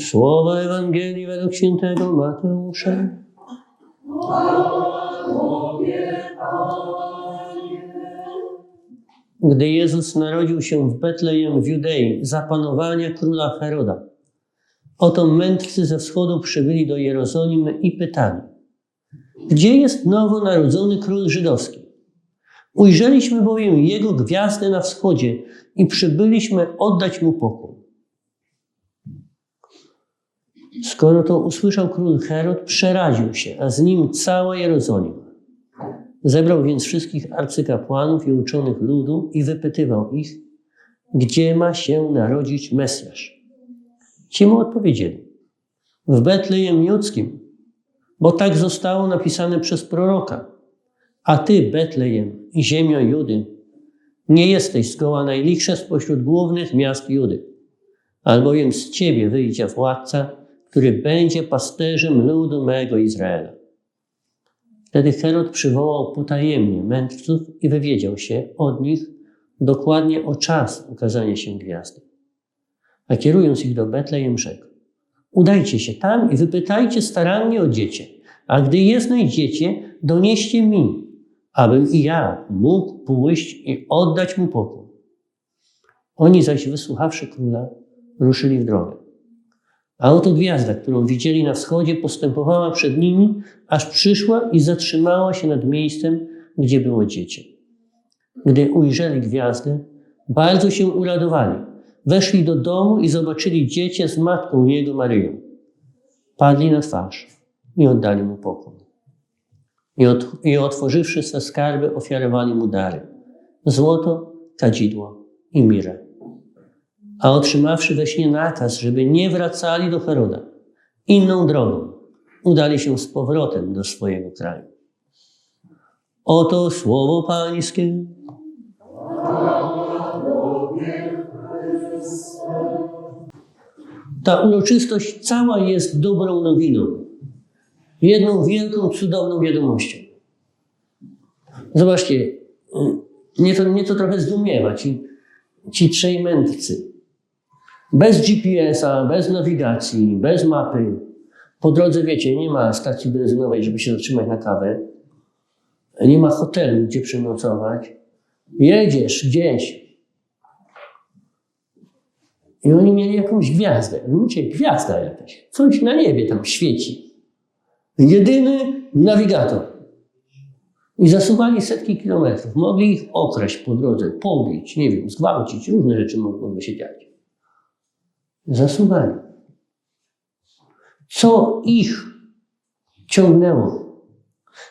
Słowa Ewangelii według świętego Mateusza. Gdy Jezus narodził się w Betlejem w Judei za panowania króla Heroda, oto mędrcy ze wschodu przybyli do Jerozolimy i pytali, gdzie jest nowonarodzony król żydowski? Ujrzeliśmy bowiem jego gwiazdę na wschodzie i przybyliśmy oddać mu pokój. Skoro to usłyszał król Herod, przeraził się, a z nim cała Jerozolima. Zebrał więc wszystkich arcykapłanów i uczonych ludu i wypytywał ich, gdzie ma się narodzić Mesjasz. Ci mu odpowiedzieli, w Betlejem Judzkim, bo tak zostało napisane przez proroka. A ty, Betlejem, ziemio Judy, nie jesteś zgoła najlichsza spośród głównych miast Judy, albowiem z ciebie wyjdzie władca, który będzie pasterzem ludu mego Izraela. Wtedy Herod przywołał potajemnie mędrców i wywiedział się od nich dokładnie o czas ukazania się gwiazdy. A kierując ich do Betlejem, rzekł: Udajcie się tam i wypytajcie starannie o dziecię, a gdy je znajdziecie, donieście mi, abym i ja mógł pójść i oddać mu pokój. Oni zaś, wysłuchawszy króla, ruszyli w drogę. A oto gwiazda, którą widzieli na wschodzie, postępowała przed nimi, aż przyszła i zatrzymała się nad miejscem, gdzie było dziecię. Gdy ujrzeli gwiazdę, bardzo się uradowali. Weszli do domu i zobaczyli dziecię z matką jego Maryją. Padli na twarz i oddali mu pokój. I, od, I otworzywszy swe skarby, ofiarowali mu dary: złoto, kadzidło i mirę a otrzymawszy we śnie nakaz, żeby nie wracali do Heroda, inną drogą udali się z powrotem do swojego kraju. Oto słowo Pańskie. Ta uroczystość cała jest dobrą nowiną, jedną wielką, cudowną wiadomością. Zobaczcie, mnie to, mnie to trochę zdumiewa, ci, ci trzej mędrcy. Bez GPS-a, bez nawigacji, bez mapy. Po drodze, wiecie, nie ma stacji benzynowej, żeby się zatrzymać na kawę. Nie ma hotelu, gdzie przenocować. Jedziesz gdzieś. I oni mieli jakąś gwiazdę. Wiecie, gwiazda jakaś. Coś na niebie tam świeci. Jedyny nawigator. I zasuwali setki kilometrów. Mogli ich okraść po drodze, pobić, nie wiem, zgwałcić. Różne rzeczy mogłyby się dziać zasuwali. Co ich ciągnęło?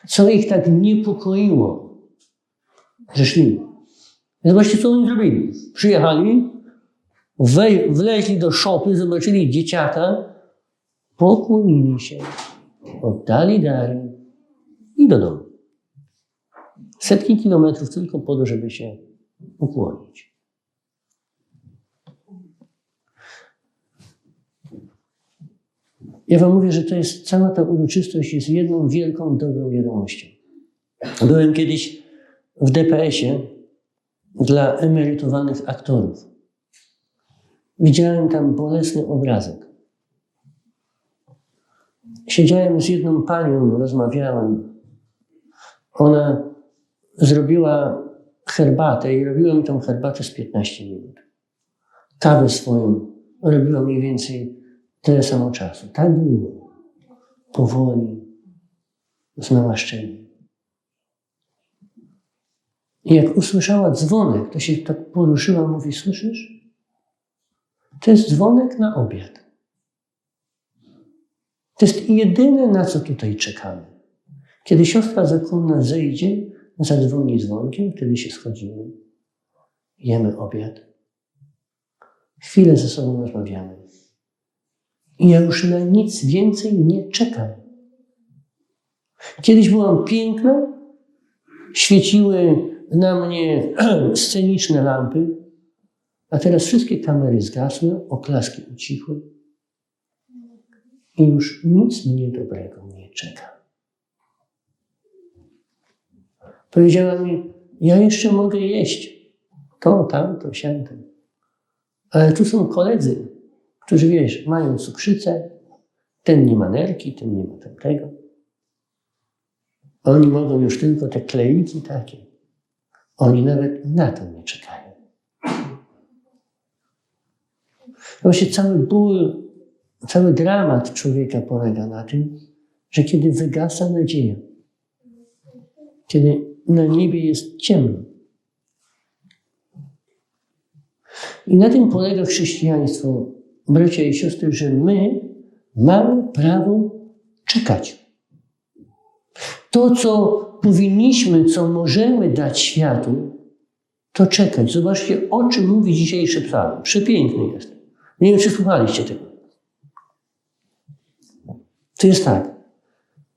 Co ich tak niepokoiło, że szli? Zobaczcie, co oni zrobili. Przyjechali, we, wleźli do szopy, zobaczyli dzieciaka, pokłonili się, oddali dary i do domu. Setki kilometrów tylko po to, żeby się ukłonić. Ja Wam mówię, że to jest cała ta uroczystość jest jedną wielką, dobrą wiadomością. Byłem kiedyś w DPS-ie dla emerytowanych aktorów. Widziałem tam bolesny obrazek. Siedziałem z jedną panią, rozmawiałem. Ona zrobiła herbatę i robiła mi tą herbatę z 15 minut. Kawę swoją robiła mniej więcej tyle samo czasu. Tak długo. Powoli, z namaszczeniem. I jak usłyszała dzwonek, to się tak poruszyła, mówi, słyszysz? To jest dzwonek na obiad. To jest jedyne, na co tutaj czekamy. Kiedy siostra zakonna zejdzie, zadzwoni dzwonkiem, wtedy się schodzimy, jemy obiad. Chwilę ze sobą rozmawiamy. I ja już na nic więcej nie czekam. Kiedyś byłam piękna, świeciły na mnie sceniczne lampy, a teraz wszystkie kamery zgasły, oklaski ucichły i już nic mnie dobrego nie czeka. Powiedziała mi, ja jeszcze mogę jeść to, tamto, siamto, ale tu są koledzy, którzy wiesz, mają cukrzycę, ten nie ma nerki, ten nie ma tamtego. Oni mogą już tylko te kleiki takie. Oni nawet na to nie czekają. Właśnie cały ból, cały dramat człowieka polega na tym, że kiedy wygasa nadzieja, kiedy na niebie jest ciemno. I na tym polega chrześcijaństwo, bracia i siostry, że my mamy prawo czekać. To, co powinniśmy, co możemy dać światu, to czekać. Zobaczcie, o czym mówi dzisiejszy psalm. Przepiękny jest. Nie wiem, czy słuchaliście tego. To jest tak.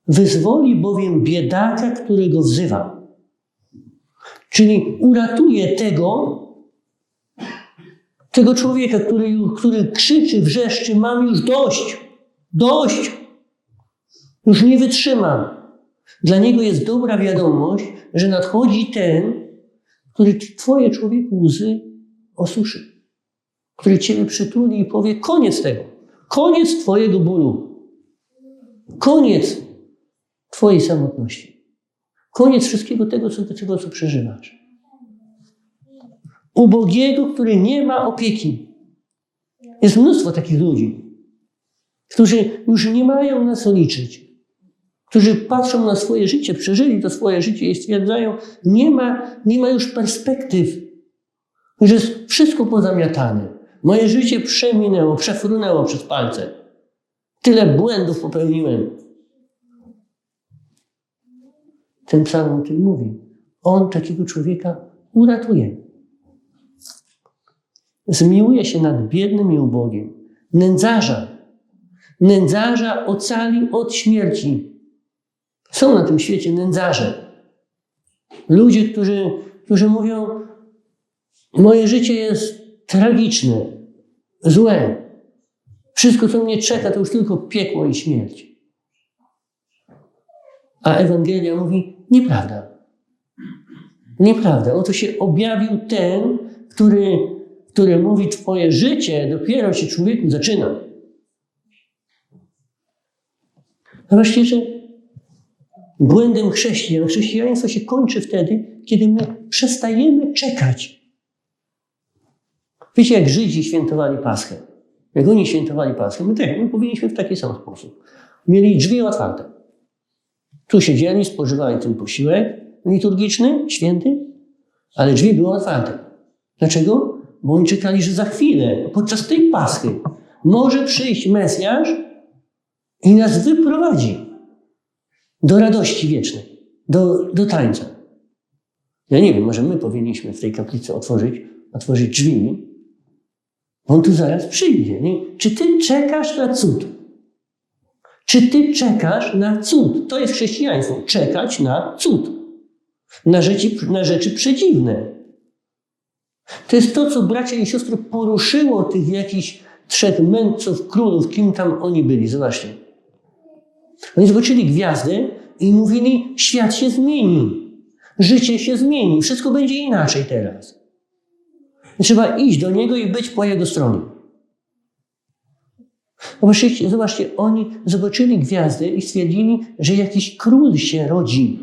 Wyzwoli bowiem biedaka, którego wzywa. Czyli uratuje tego, tego człowieka, który, który krzyczy, wrzeszczy, mam już dość, dość, już nie wytrzymam. Dla niego jest dobra wiadomość, że nadchodzi ten, który twoje człowieku łzy osuszy, który ciebie przytuli i powie, koniec tego, koniec twojego bólu, koniec twojej samotności, koniec wszystkiego tego, co, tego, co przeżywasz. Ubogiego, który nie ma opieki. Jest mnóstwo takich ludzi, którzy już nie mają na co liczyć którzy patrzą na swoje życie, przeżyli to swoje życie i stwierdzają, nie ma, nie ma już perspektyw, że jest wszystko pozamiatane. Moje życie przeminęło, przefrunęło przez palce. Tyle błędów popełniłem. Ten psalm o tym mówi. On takiego człowieka uratuje. Zmiłuje się nad biednym i ubogim. Nędzarza. Nędzarza ocali od śmierci. Są na tym świecie nędzarze. Ludzie, którzy, którzy mówią: Moje życie jest tragiczne, złe. Wszystko, co mnie czeka, to już tylko piekło i śmierć. A Ewangelia mówi: Nieprawda. Nieprawda. Oto się objawił ten, który, który mówi: Twoje życie dopiero się człowieku zaczyna. A właściwie, że błędem chrześcijan. Chrześcijaństwo się kończy wtedy, kiedy my przestajemy czekać. Wiecie, jak Żydzi świętowali Paschę? Jak oni świętowali Paschę? My też, my powinniśmy w taki sam sposób. Mieli drzwi otwarte. Tu siedzieli, spożywali ten posiłek liturgiczny, święty, ale drzwi były otwarte. Dlaczego? Bo oni czekali, że za chwilę, podczas tej Paschy, może przyjść Mesjasz i nas wyprowadzi do radości wiecznej, do, do tańca. Ja nie wiem, może my powinniśmy w tej kaplicy otworzyć, otworzyć drzwi. On tu zaraz przyjdzie. Nie? Czy ty czekasz na cud? Czy ty czekasz na cud? To jest chrześcijaństwo. Czekać na cud. Na rzeczy, na rzeczy przedziwne. To jest to, co bracia i siostry poruszyło tych jakichś trzech mędrców, królów, kim tam oni byli. Zobaczcie. Oni zobaczyli gwiazdy i mówili: Świat się zmieni, życie się zmieni, wszystko będzie inaczej teraz. Trzeba iść do niego i być po jego stronie. Zobaczcie, zobaczcie, oni zobaczyli gwiazdy i stwierdzili, że jakiś król się rodzi.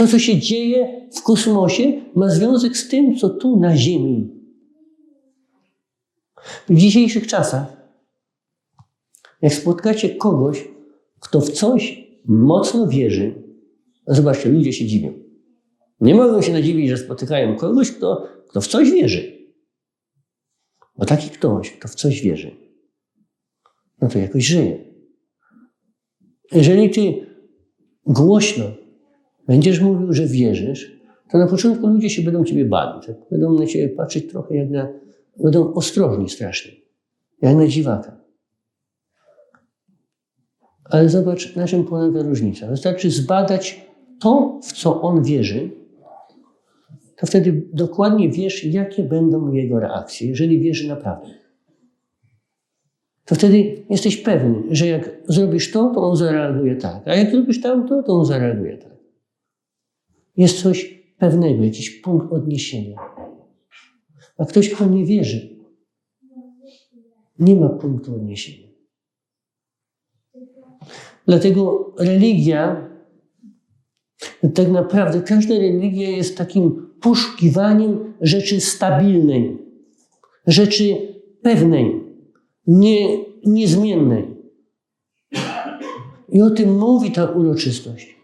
To, co się dzieje w kosmosie, ma związek z tym, co tu na Ziemi. W dzisiejszych czasach, jak spotkacie kogoś, kto w coś mocno wierzy, zobaczcie, ludzie się dziwią. Nie mogą się nadziwić, że spotykają kogoś, kto, kto w coś wierzy. Bo taki ktoś, kto w coś wierzy, no to jakoś żyje. Jeżeli ty głośno będziesz mówił, że wierzysz, to na początku ludzie się będą ciebie bali. Tak? Będą na ciebie patrzeć trochę jak na... Będą ostrożni strasznie. Jak na dziwaka. Ale zobacz, na czym polega różnica. Wystarczy zbadać to, w co on wierzy, to wtedy dokładnie wiesz, jakie będą jego reakcje, jeżeli wierzy naprawdę. To wtedy jesteś pewny, że jak zrobisz to, to on zareaguje tak, a jak zrobisz tamto, to on zareaguje tak. Jest coś pewnego, jakiś punkt odniesienia. A ktoś, kto nie wierzy, nie ma punktu odniesienia. Dlatego religia, tak naprawdę każda religia jest takim poszukiwaniem rzeczy stabilnej, rzeczy pewnej, nie, niezmiennej. I o tym mówi ta uroczystość.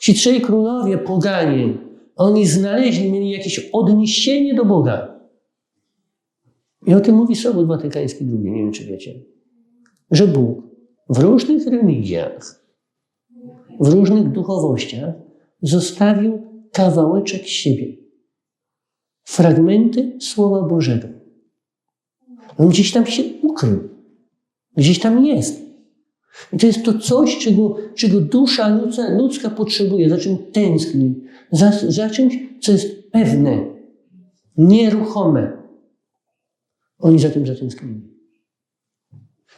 Ci trzej królowie, poganie, oni znaleźli, mieli jakieś odniesienie do Boga. I o tym mówi Sobór Watykański II, nie wiem czy wiecie, że Bóg w różnych religiach, w różnych duchowościach zostawił kawałeczek siebie. Fragmenty Słowa Bożego. On gdzieś tam się ukrył. Gdzieś tam jest. I to jest to coś, czego, czego dusza ludzka, ludzka potrzebuje, za czym tęskni, za, za czymś, co jest pewne, nieruchome. Oni za tym zatęsknili.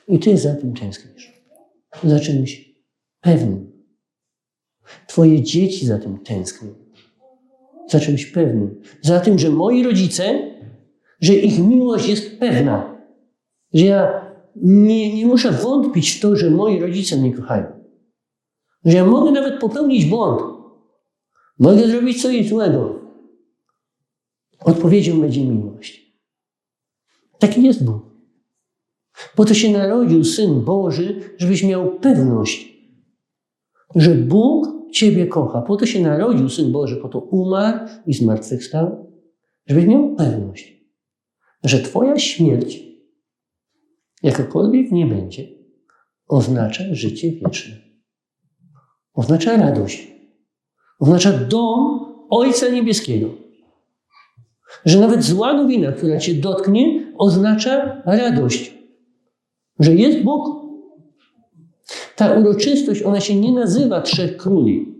I ty za tym tęsknisz. Za czymś pewnym. Twoje dzieci za tym tęsknią. Za czymś pewnym. Za tym, że moi rodzice, że ich miłość jest pewna. Że ja nie, nie muszę wątpić w to, że moi rodzice mnie kochają. Że ja mogę nawet popełnić błąd. Mogę zrobić coś złego. Odpowiedzią będzie miłość. Taki jest Bóg. Po to się narodził Syn Boży, żebyś miał pewność, że Bóg Ciebie kocha. Po to się narodził Syn Boży, po to umarł i zmartwychwstał, żebyś miał pewność, że Twoja śmierć jakakolwiek nie będzie, oznacza życie wieczne. Oznacza radość. Oznacza dom Ojca Niebieskiego. Że nawet zła nowina, która cię dotknie, oznacza radość. Że jest Bóg. Ta uroczystość, ona się nie nazywa Trzech Króli.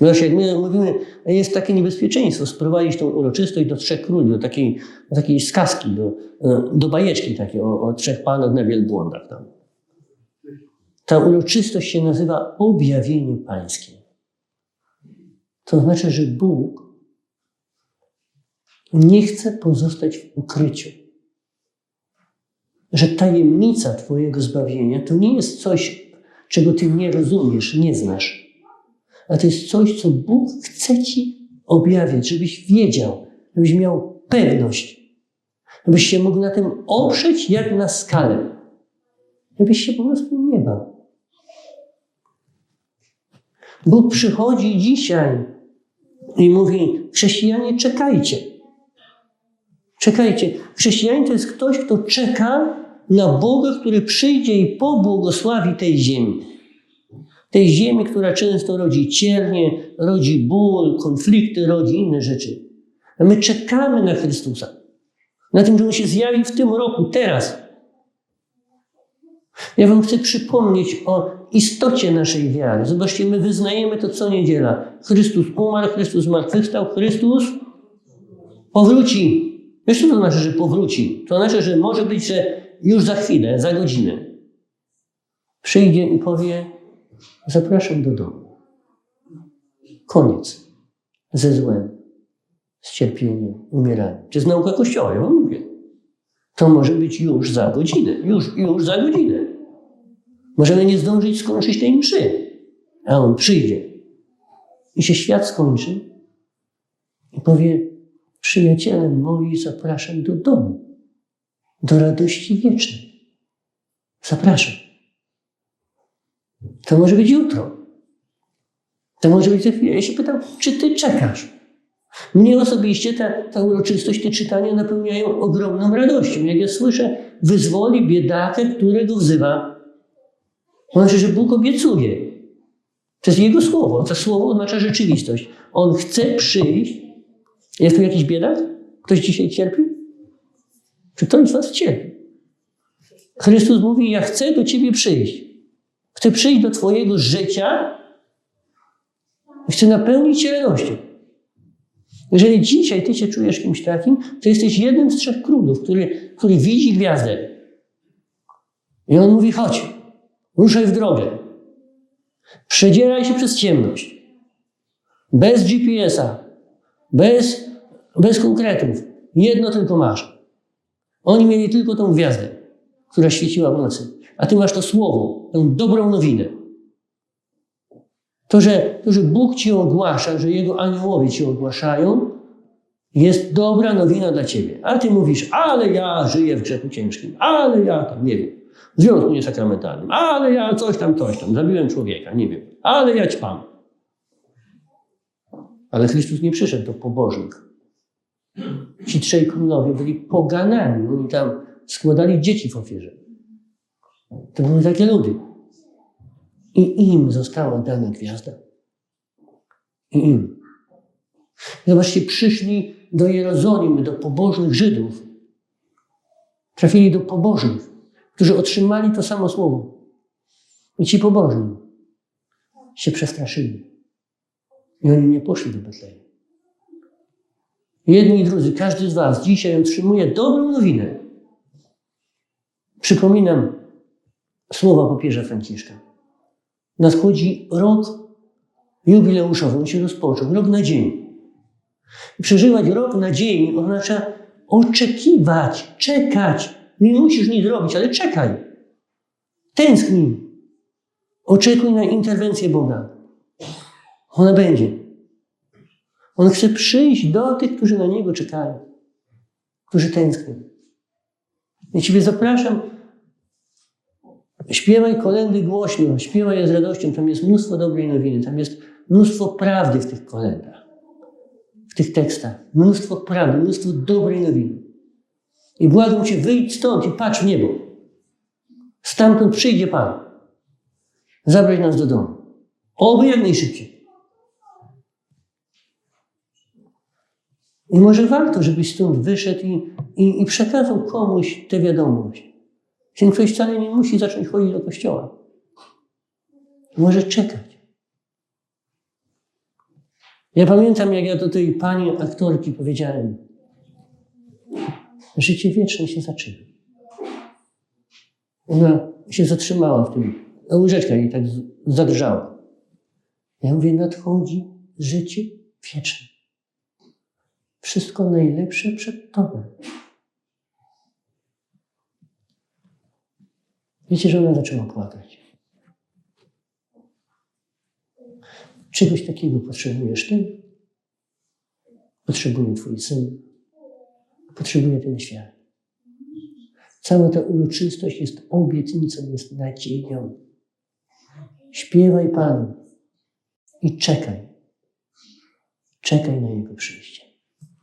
Jak my mówimy, jest takie niebezpieczeństwo sprowadzić tą uroczystość do trzech króli, do takiej, do takiej skaski, do, do bajeczki takiej o, o trzech panach na wielbłądach tam. Ta uroczystość się nazywa objawienie pańskie. To znaczy, że Bóg nie chce pozostać w ukryciu. Że tajemnica Twojego zbawienia to nie jest coś, czego Ty nie rozumiesz, nie znasz a to jest coś, co Bóg chce Ci objawić, żebyś wiedział, żebyś miał pewność, żebyś się mógł na tym oprzeć jak na skalę, żebyś się po prostu nie bał. Bóg przychodzi dzisiaj i mówi: Chrześcijanie, czekajcie. Czekajcie. Chrześcijanin to jest ktoś, kto czeka na Boga, który przyjdzie i pobłogosławi tej ziemi. Tej ziemi, która często rodzi ciernie, rodzi ból, konflikty, rodzi inne rzeczy. A my czekamy na Chrystusa. Na tym, że On się zjawi w tym roku, teraz. Ja Wam chcę przypomnieć o istocie naszej wiary. Zobaczcie, my wyznajemy to co niedziela. Chrystus umarł, Chrystus zmartwychwstał, Chrystus powróci. Wiesz, co to znaczy, że powróci? To znaczy, że może być, że już za chwilę, za godzinę przyjdzie i powie: Zapraszam do domu. Koniec ze złem, z cierpieniem, umieraniem. To jest nauka Kościoła, ja wam mówię. To może być już za godzinę, już, już za godzinę. Możemy nie zdążyć skończyć tej mszy, a on przyjdzie. I się świat skończy i powie, przyjaciele moi, zapraszam do domu, do radości wiecznej. Zapraszam. To może być jutro. To może być za chwilę. Ja się pytam, czy ty czekasz? Mnie osobiście ta, ta uroczystość, te czytania napełniają ogromną radością. Jak ja słyszę, wyzwoli biedakę, którego wzywa. Znaczy, że Bóg obiecuje. To jest Jego słowo. To słowo oznacza rzeczywistość. On chce przyjść. Jest tu jakiś biedak? Ktoś dzisiaj cierpi? Czy ktoś z was cierpi? Chrystus mówi, ja chcę do ciebie przyjść. Chcę przyjść do Twojego życia i chcę napełnić Cię radością. Jeżeli dzisiaj Ty się czujesz kimś takim, to jesteś jednym z trzech królów, który, który widzi gwiazdę. I on mówi: chodź, ruszaj w drogę. Przedzieraj się przez ciemność. Bez GPS-a, bez, bez konkretów. Jedno tylko masz. Oni mieli tylko tą gwiazdę, która świeciła w nocy. A ty masz to słowo, tę dobrą nowinę. To że, to, że Bóg ci ogłasza, że Jego aniołowie ci ogłaszają, jest dobra nowina dla ciebie. A ty mówisz, ale ja żyję w grzechu ciężkim, ale ja tam, nie wiem, w związku niesakramentalnym, ale ja coś tam, coś tam, zabiłem człowieka, nie wiem, ale ja ćpam. Ale Chrystus nie przyszedł do pobożnych. Ci trzej królowie byli poganami. Oni tam składali dzieci w ofierze. To były takie ludy. I im została dana gwiazda. I im. Zobaczcie, przyszli do Jerozolimy, do pobożnych Żydów. Trafili do pobożnych, którzy otrzymali to samo słowo. I ci pobożni się przestraszyli. I oni nie poszli do Betlejem. Jedni i drudzy, każdy z Was dzisiaj otrzymuje dobrą nowinę. Przypominam słowa papieża Franciszka. Nadchodzi rok jubileuszowy, on się rozpoczął, rok nadziei. I Przeżywać rok nadziei oznacza oczekiwać, czekać. Nie musisz nic robić, ale czekaj. Tęsknij. Oczekuj na interwencję Boga. Ona będzie. On chce przyjść do tych, którzy na Niego czekają, którzy tęsknią. Ja Ciebie zapraszam, śpiewaj kolendy głośno, śpiewaj je z radością. Tam jest mnóstwo dobrej nowiny, tam jest mnóstwo prawdy w tych kolendach, w tych tekstach. Mnóstwo prawdy, mnóstwo dobrej nowiny. I błagam Cię, wyjdź stąd i patrz w niebo. Stamtąd przyjdzie Pan. Zabrać nas do domu. Oby jak najszybciej. I może warto, żebyś stąd wyszedł i, i, i przekazał komuś tę wiadomość. Ten ktoś wcale nie musi zacząć chodzić do kościoła. Może czekać. Ja pamiętam, jak ja do tej pani aktorki powiedziałem, życie wieczne się zaczyna. Ona się zatrzymała w tym, a łyżeczka jej tak zadrżała. Ja mówię, nadchodzi życie wieczne. Wszystko najlepsze przed Tobą. Wiecie, że ona zaczęła płakać. Czegoś takiego potrzebujesz Ty? Potrzebuje Twój syn. Potrzebuje ten świat. Cała ta uroczystość jest obietnicą, jest nadzieją. Śpiewaj Panu i czekaj. Czekaj na Jego przyjście.